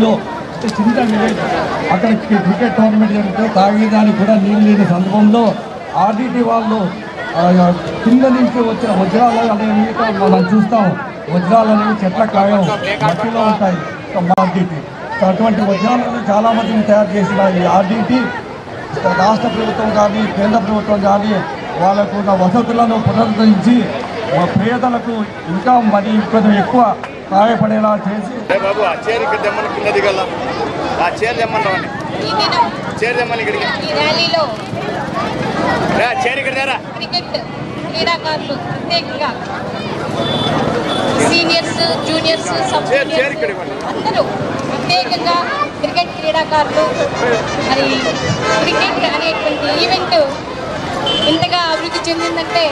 లో చిన్న అక్కడ క్రికెట్ టోర్నమెంట్ జరిగితే తాగేదానికి కూడా నీళ్ళు లేని సందర్భంలో ఆర్డీటీ వాళ్ళు కింద నుంచి వచ్చిన వజ్రాలు అనేవి మనం చూస్తాం. వజ్రాలు అనేవి చెట్ల కాయం మట్టిలో ఉంటాయి. ఆర్డీటీ. అటువంటి వజ్రాలను చాలా మందిని తయారు చేసిన ఈ ఆర్డీటీ రాష్ట్ర ప్రభుత్వం కానీ కేంద్ర ప్రభుత్వం కానీ వాళ్ళకు ఉన్న వసతులను పునరుద్ధరించి మా పేదలకు ఇంకా మరి కొంచెం ఎక్కువ సహాయపడేలా చేసి రే బాబు ఆ చైర్ ఇక్కడ తెమ్మని కింద దిగల ఆ చైర్ తెమ్మని ఈ దినం చైర్ తెమ్మని ఇక్కడికి. ఈ ర్యాలీలో రే ఆ చైర్ ఇక్కడ తెరా. క్రికెట్ క్రీడాకారులు ప్రత్యేకంగా సీనియర్స్ జూనియర్స్ సబ్ చేర్- చేర్ జూనియర్స్ ఇక్కడ ఇవ్వండి. అందరూ ప్రత్యేకంగా క్రికెట్ క్రీడాకారులు మరి క్రికెట్ అనేటువంటి ఈవెంట్ ఇంతగా అభివృద్ధి చెందిందంటే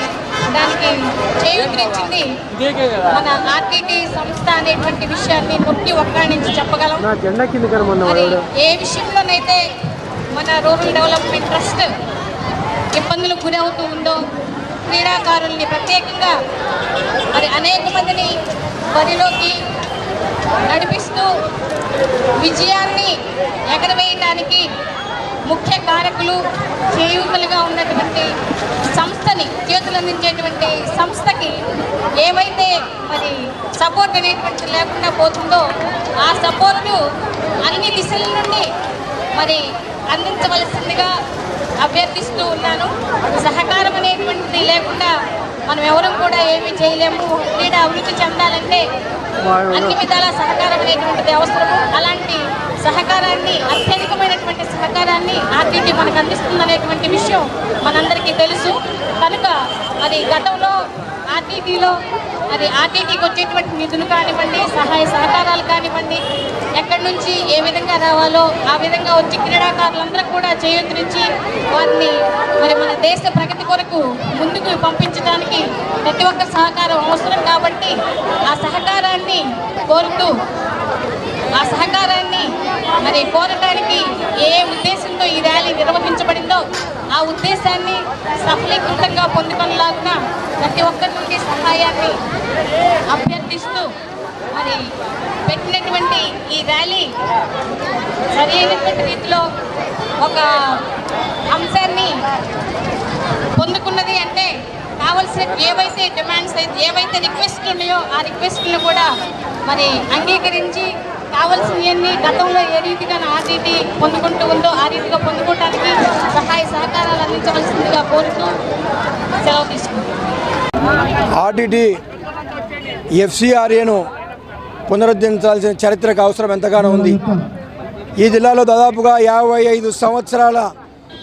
దానికి చేయూతనిచ్చింది మన ఆర్టీటీ సంస్థ అనేటువంటి విషయాన్ని నొక్కి ఒక్కడించి చెప్పగలం. మరి ఏ విషయంలోనైతే మన రూరల్ డెవలప్మెంట్ ట్రస్ట్ ఇబ్బందులకు గురవుతూ ఉందో క్రీడాకారుల్ని ప్రత్యేకంగా మరి అనేక మందిని బరిలోకి నడిపిస్తూ విజయాన్ని ఎగరవేయడానికి ముఖ్య కారకులు చేయూతలుగా ఉన్నటువంటి సంస్థని చేతులు అందించేటువంటి సంస్థకి ఏవైతే మరి సపోర్ట్ అనేటువంటిది లేకుండా పోతుందో ఆ సపోర్టు అన్ని దిశల నుండి మరి అందించవలసిందిగా అభ్యర్థిస్తూ ఉన్నాను. సహకారం అనేటువంటిది లేకుండా మనం ఎవరం కూడా ఏమీ చేయలేము. క్రీడ అభివృద్ధి చెందాలంటే అన్ని విధాల సహకారం అనేటువంటిది అవసరము. అలాంటి సహకారాన్ని అత్యధికమైనటువంటి సహకారాన్ని ఆర్టీటీ మనకు అందిస్తుందనేటువంటి విషయం మనందరికీ తెలుసు. కనుక అది గతంలో ఆర్టీటీలో అది ఆర్టీటీకి వచ్చేటువంటి నిధులు కానివ్వండి సహాయ సహకారాలు కానివ్వండి ఎక్కడి నుంచి ఏ విధంగా రావాలో ఆ విధంగా వచ్చి క్రీడాకారులందరూ కూడా చేయూతనిచ్చి వారిని మరి మన దేశ ప్రగతి కొరకు ముందుకు పంపించడానికి ప్రతి ఒక్క సహకారం అవసరం కాబట్టి ఆ సహకారాన్ని కోరుతూ ఆ సహకారాన్ని మరి కోరటానికి ఏ ఉద్దేశంతో ఈ ర్యాలీ నిర్వహించబడిందో ఆ ఉద్దేశాన్ని సఫలీకృతంగా పొందుకొనలాగున ప్రతి ఒక్కరి నుండి సహాయాన్ని అభ్యర్థిస్తూ మరి పెట్టినటువంటి ఈ ర్యాలీ సరైనటువంటి రీతిలో ఒక అంశాన్ని పొందుకున్నది అంటే కావలసిన ఏవైతే డిమాండ్స్ అయితే ఏవైతే రిక్వెస్ట్లు ఉన్నాయో ఆ రిక్వెస్ట్లను కూడా మరి అంగీకరించి కావలసినవన్నీ గతంలో ఏ రీతిగా ఆర్టీటీ పొందుకుంటూ ఉందో ఆ రీతిగా పొందుకోవడానికి సహాయ సహకారాలు అందించవలసిందిగా కోరుతూ సెలవు తీసుకుంటున్నాను ఆర్టీటీ ఎఫ్సిఆర్ఏను పునరుద్ధరించాల్సిన చరిత్రకు అవసరం ఎంతగానో ఉంది. ఈ జిల్లాలో దాదాపుగా యాభై ఐదు సంవత్సరాల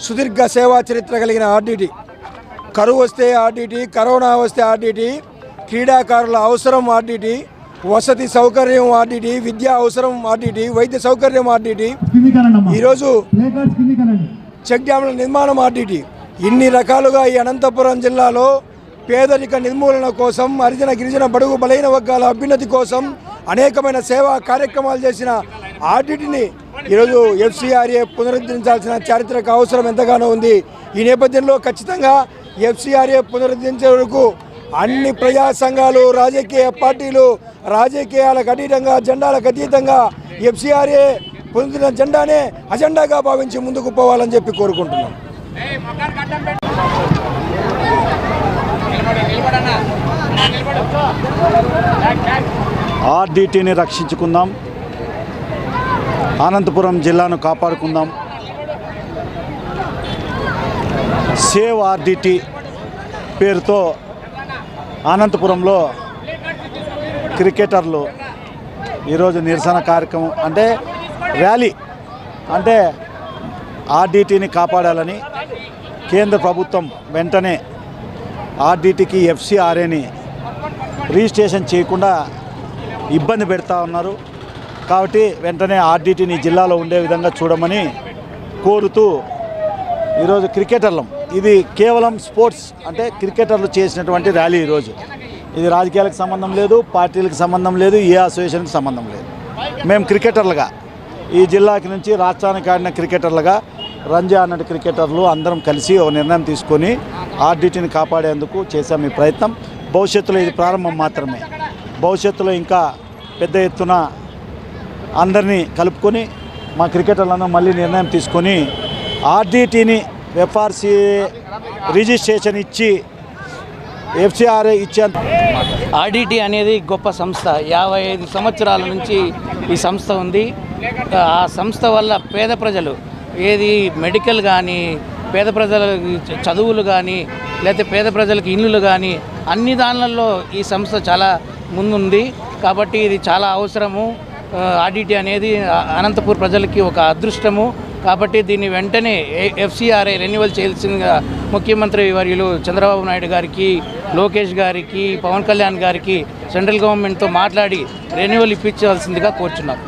సుదీర్ఘ సేవా చరిత్ర కలిగిన ఆర్డీటీ కరువు వస్తే ఆర్డీటీ కరోనా వస్తే ఆర్డీటీ క్రీడాకారుల అవసరం ఆర్డీటీ వసతి సౌకర్యం ఆర్టీటీ విద్యా అవసరం ఆర్టీటీ వైద్య సౌకర్యం ఆర్టీటీ ఈరోజు చెక్ డ్యామ్ల నిర్మాణం ఆర్టీటీ ఇన్ని రకాలుగా ఈ అనంతపురం జిల్లాలో పేదరిక నిర్మూలన కోసం హరిజన గిరిజన బడుగు బలైన వర్గాల అభ్యున్నతి కోసం అనేకమైన సేవా కార్యక్రమాలు చేసిన ఆర్టీటీని ఈరోజు ఎఫ్సిఆర్ఏ పునరుద్ధరించాల్సిన చారిత్రక అవసరం ఎంతగానో ఉంది. ఈ నేపథ్యంలో ఖచ్చితంగా ఎఫ్సిఆర్ఏ పునరుద్ధరించే వరకు అన్ని ప్రజా సంఘాలు రాజకీయ పార్టీలు రాజకీయాలకు అతీతంగా జెండాలకు అతీతంగా ఎఫ్సిఆర్ఏ పొందిన జెండానే అజెండాగా భావించి ముందుకు పోవాలని చెప్పి కోరుకుంటున్నాం. ఆర్డీటీని రక్షించుకుందాం. అనంతపురం జిల్లాను కాపాడుకుందాం. సేవ్ ఆర్డిటీ పేరుతో అనంతపురంలో క్రికెటర్లు ఈరోజు నిరసన కార్యక్రమం అంటే ర్యాలీ అంటే ఆర్డీటీని కాపాడాలని కేంద్ర ప్రభుత్వం వెంటనే ఆర్డీటీకి ఎఫ్సిఆర్ఏని రిజిస్ట్రేషన్ చేయకుండా ఇబ్బంది పెడతా ఉన్నారు. కాబట్టి వెంటనే ఆర్డీటీని జిల్లాలో ఉండే విధంగా చూడమని కోరుతూ ఈరోజు క్రికెటర్లం ఇది కేవలం స్పోర్ట్స్ అంటే క్రికెటర్లు చేసినటువంటి ర్యాలీ ఈరోజు ఇది రాజకీయాలకు సంబంధం లేదు పార్టీలకు సంబంధం లేదు ఏ అసోసియేషన్కి సంబంధం లేదు. మేము క్రికెటర్లుగా ఈ జిల్లాకి నుంచి రాష్ట్రానికి ఆడిన క్రికెటర్లుగా రంజా అన్నట్టు క్రికెటర్లు అందరం కలిసి ఒక నిర్ణయం తీసుకొని ఆర్డిటీని కాపాడేందుకు చేశాం ఈ ప్రయత్నం. భవిష్యత్తులో ఇది ప్రారంభం మాత్రమే. భవిష్యత్తులో ఇంకా పెద్ద ఎత్తున అందరినీ కలుపుకొని మా క్రికెటర్లందరూ మళ్ళీ నిర్ణయం తీసుకొని ఆర్డీటీని ఎఫ్ఆర్సి రిజిస్ట్రేషన్ ఇచ్చి ఎఫ్సిఆర్ఏ ఇచ్చేంత ఆర్డిటి అనేది గొప్ప సంస్థ. యాభై ఐదు సంవత్సరాల నుంచి ఈ సంస్థ ఉంది. ఆ సంస్థ వల్ల పేద ప్రజలు ఏది మెడికల్ కానీ పేద ప్రజల చదువులు కానీ లేకపోతే పేద ప్రజలకు ఇల్లులు కానీ అన్ని దానిలలో ఈ సంస్థ చాలా ముందుంది. కాబట్టి ఇది చాలా అవసరము. ఆడిటి అనేది అనంతపూర్ ప్రజలకి ఒక అదృష్టము. కాబట్టి దీన్ని వెంటనే ఎఫ్సిఆర్ఐ రెన్యువల్ చేయాల్సిందిగా ముఖ్యమంత్రి వర్యులు చంద్రబాబు నాయుడు గారికి లోకేష్ గారికి పవన్ కళ్యాణ్ గారికి సెంట్రల్ గవర్నమెంట్తో మాట్లాడి రెన్యువల్ ఇప్పించాల్సిందిగా కోరుచున్నారు